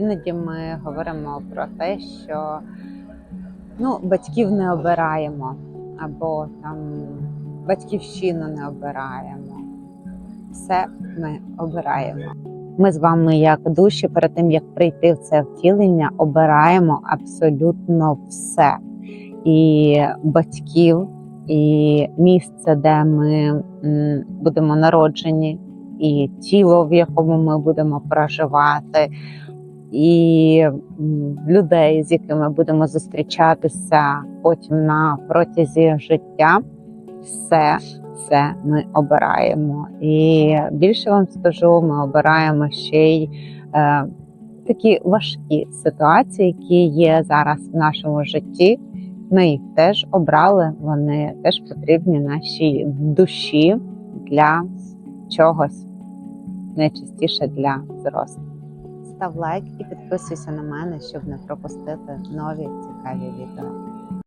Іноді ми говоримо про те, що ну, батьків не обираємо, або там батьківщину не обираємо. Все ми обираємо. Ми з вами, як душі, перед тим як прийти в це втілення, обираємо абсолютно все. І батьків, і місце, де ми будемо народжені, і тіло, в якому ми будемо проживати, і людей, з якими будемо зустрічатися потім на протязі життя, все це ми обираємо. І більше вам скажу, ми обираємо ще й е, такі важкі ситуації, які є зараз в нашому житті. Ми їх теж обрали, вони теж потрібні нашій душі для чогось, найчастіше для зросту. Став лайк і підписуйся на мене, щоб не пропустити нові цікаві відео.